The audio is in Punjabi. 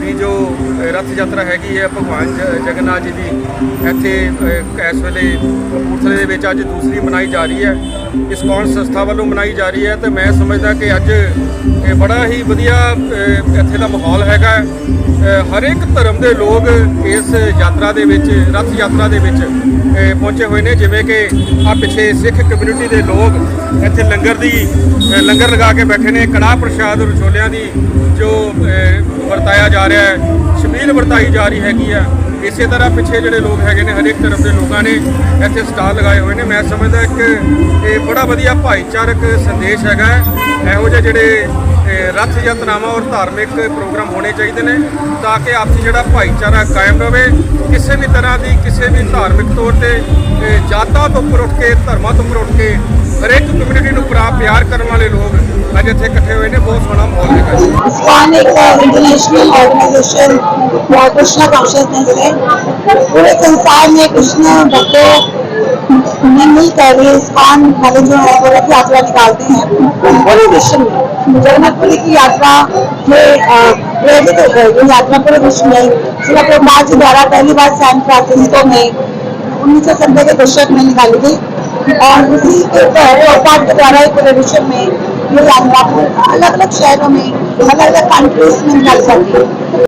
ਤੇ ਜੋ ਰਥ ਯਾਤਰਾ ਹੈਗੀ ਹੈ ਭਗਵਾਨ ਜਗਨਨਾਥ ਜੀ ਦੀ, ਇੱਥੇ ਇਸ ਵੇਲੇ ਕਪੂਰਥਲੇ ਦੇ ਵਿੱਚ ਅੱਜ ਦੂਸਰੀ ਮਨਾਈ ਜਾ ਰਹੀ ਹੈ ਇਸ ਕੌਣ ਸੰਸਥਾ ਵੱਲੋਂ ਮਨਾਈ ਜਾ ਰਹੀ ਹੈ ਤੇ ਮੈਂ ਸਮਝਦਾ ਕਿ ਅੱਜ, ਇਹ ਬੜਾ ਹੀ ਵਧੀਆ ਇੱਥੇ ਦਾ ਮਾਹੌਲ ਹੈਗਾ ਹੈ। ਹਰ ਇੱਕ ਧਰਮ ਦੇ ਲੋਕ ਇਸ ਯਾਤਰਾ ਦੇ ਵਿੱਚ, ਰਥ ਯਾਤਰਾ ਦੇ ਵਿੱਚ ਪਹੁੰਚੇ ਹੋਏ ਨੇ ਜਿਵੇਂ ਕਿ ਆ ਪਿੱਛੇ ਸਿੱਖ ਕਮਿਊਨਿਟੀ ਦੇ ਲੋਕ ਇੱਥੇ ਲੰਗਰ ਦੀ ਲੰਗਰ ਲਗਾ ਕੇ ਬੈਠੇ ਨੇ ਕੜਾਹ ਪ੍ਰਸ਼ਾਦ ਰਸੋਲਿਆਂ ਦੀ, ਜੋ ਵਰਤਾਇਆ ਜਾ ਰਿਹਾ ਹੈ ਸ਼ਬੀਲ ਵਰਤਾਈ ਜਾ ਰਹੀ ਹੈਗੀ ਆ ਇਸੇ ਤਰ੍ਹਾਂ ਪਿੱਛੇ ਜਿਹੜੇ ਲੋਕ ਹੈਗੇ ਨੇ ਹਰੇਕ ਤਰਫ ਦੇ ਲੋਕਾਂ ਨੇ ਇੱਥੇ ਸਟਾਲ ਲਗਾਏ ਹੋਏ ਨੇ ਮੈਂ ਸਮਝਦਾ ਇੱਕ ਇਹ ਬੜਾ ਵਧੀਆ ਭਾਈਚਾਰਕ ਸੰਦੇਸ਼ ਹੈਗਾ ਹੈ। ਇਹੋ ਜਿਹੇ ਜਿਹੜੇ ਰੱਥ ਯਾਤਰਾਵਾਂ ਔਰ ਧਾਰਮਿਕ ਪ੍ਰੋਗਰਾਮ ਹੋਣੇ ਚਾਹੀਦੇ ਨੇ ਤਾਂ ਕਿ ਆਪਸੀ ਜਿਹੜਾ ਭਾਈਚਾਰਾ ਕਾਇਮ ਰਵੇ ਕਿਸੇ ਵੀ ਤਰ੍ਹਾਂ ਦੀ ਕਿਸੇ ਵੀ ਧਾਰਮਿਕ ਤੌਰ ਤੇ ਅ, ਜਾਤਾਂ ਤੋਂ ਉੱਪਰ ਉੱਠ ਕੇ ਧਰਮਾਂ ਤੋਂ ਉੱਪਰ ਉੱਠ ਕੇ ਹਰੇਕ ਕਮਿਊਨਿਟੀ ਨੂੰ ਪਰਾ ਪਿਆਰ ਕਰਨ ਵਾਲੇ ਲੋਕ ਅੱਜ ਇੱਥੇ ਇਕੱਠੇ ਹੋਏ ਨੇ ਬਹੁਤ ਸੋਹਣਾ ਮਾਹੌਲ ਹੈਗਾ ਜੀ ISKCON एक इंटरनेशनल ऑर्गेनाइजेशन और कृष्णा कॉन्शियसनेस है पूरे संसार में कृष्ण भक्तों ने मिलकर ये ISKCON वाले जो है वो रथ यात्रा निकालते हैं पूरे विश्व में जगन्नाथपुरी की यात्रा में प्रेरित होकर ये यात्रा पूरे विश्व में श्री प्रभुपाद जी द्वारा पहली बार सैन फ्रांसिस्को में उन्नीस सौ नब्बे के दशक में निकाली गई। और उसी के प्रभुपाद के द्वारा ही पूरे विश्व में ये यात्रा अलग अलग शहरों में अलग अलग कंट्रीज़ में निकाली जाती है।